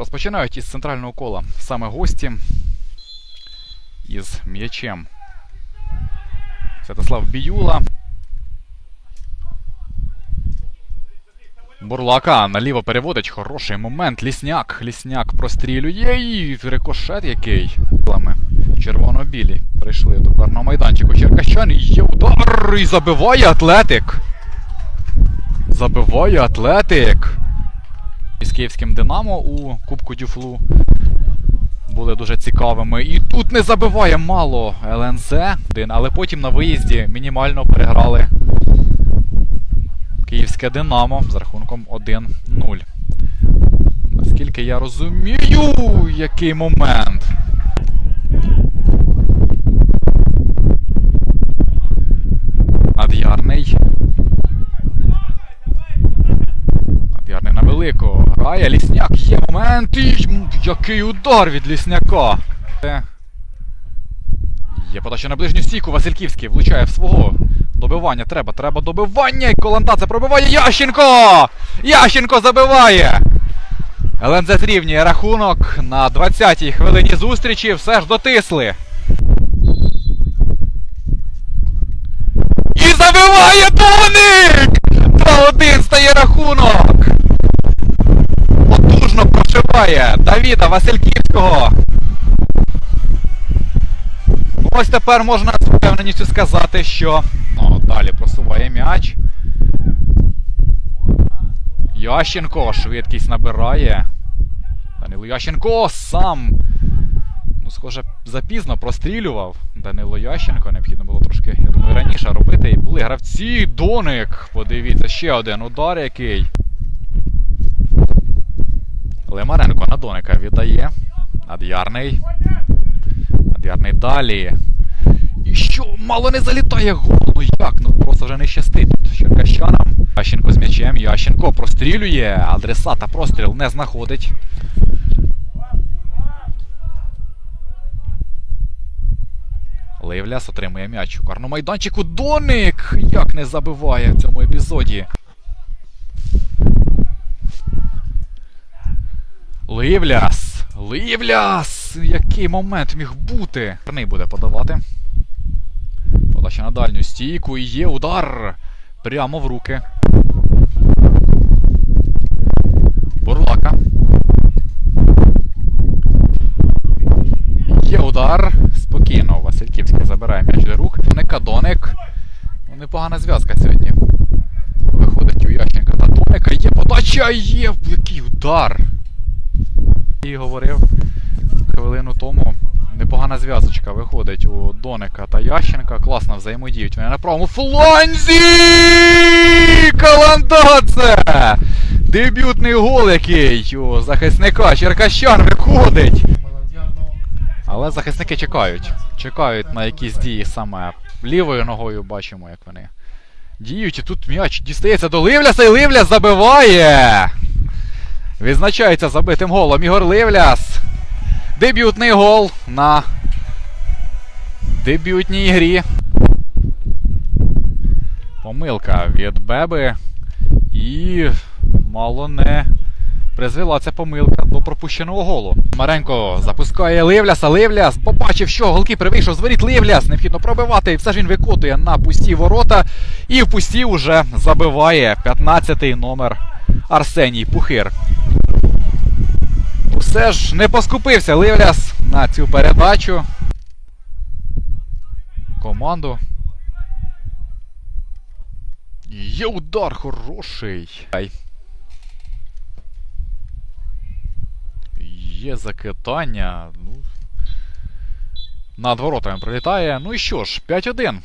Розпочинають із центрального кола саме гості із м'ячем. Святослав Біюла. Бурлака наліво переводить. Хороший момент. Лісняк. Лісняк прострілює і рикошет який. Червоно-білі. Прийшли до ударного майданчику. Черкащан є удар. І забиває Атлетик. Забиває Атлетик. Із київським Динамо у Кубку Дюфлу були дуже цікавими. І тут не забиває мало ЛНЗ, але потім на виїзді мінімально переграли Київське Динамо з рахунком 1-0. Наскільки я розумію, який момент. Великого. Грає Лісняк. Є момент. І який удар від Лісняка. Е. Є подача на ближню стійку. Васильківський влучає в свого. Добивання треба, треба добивання. І Коланта це пробиває Ященко! Ященко забиває! ЛНЗ зрівнює рахунок на 20-й хвилині зустрічі. Все ж дотисли. І забиває Доник! 2-1 стає рахунок! Прошиває Давіда Васильківського. Ось тепер можна з впевненістю сказати, що. Ну, далі просуває м'яч. Ященко швидкість набирає. Данило Ященко сам. Ну, схоже, запізно прострілював. Данило Ященко. Необхідно було трошки, я думаю, раніше робити. І були гравці. Доник. Подивіться, ще один удар який. Лемаренко на Доника віддає. Над'ярний. Над'ярний далі. І що? Мало не залітає гол. Ну як? Ну просто вже не щастить черкащанам. Ященко з м'ячем. Ященко прострілює. Адресата простріл не знаходить. Лейвляс отримує м'яч у карному майданчику. Доник! Як не забиває в цьому епізоді. Ливляс! Ливляс! Який момент міг бути? Карний буде подавати. Подача на дальню стійку і є удар. Прямо в руки. Бурлака. Є удар. Спокійно. Васильківський забирає м'яч до рук. Доника Доник. Ну, непогана зв'язка сьогодні. Виходить у Ященка на Доника. Є подача! Є! Який удар! І говорив хвилину тому. Непогана зв'язочка виходить у Доника та Ященка. Класно взаємодіють. Вони на правому фланзі! Каландадзе! Дебютний гол який у захисника Черкащан виходить. Але захисники чекають. Чекають на якісь дії саме. Лівою ногою бачимо, як вони діють. І тут м'яч дістається до Ливляса і Ливляс забиває! Відзначається забитим голом Ігор Ливляс. Дебютний гол на дебютній грі. Помилка від Беби. І мало не призвела ця помилка до пропущеного голу. Маренко запускає Ливляса. Ливляс побачив, що голкіпер вийшов з воріт Ливляс. Необхідно пробивати. Все ж він викотує на пусті ворота. І в пусті уже забиває 15-й номер Арсеній Пухир. Все ж не поскупився Ливляс на цю передачу. Команду. Є удар хороший. Є закидання. Ну, над воротами прилітає. Ну і що ж, 5-1.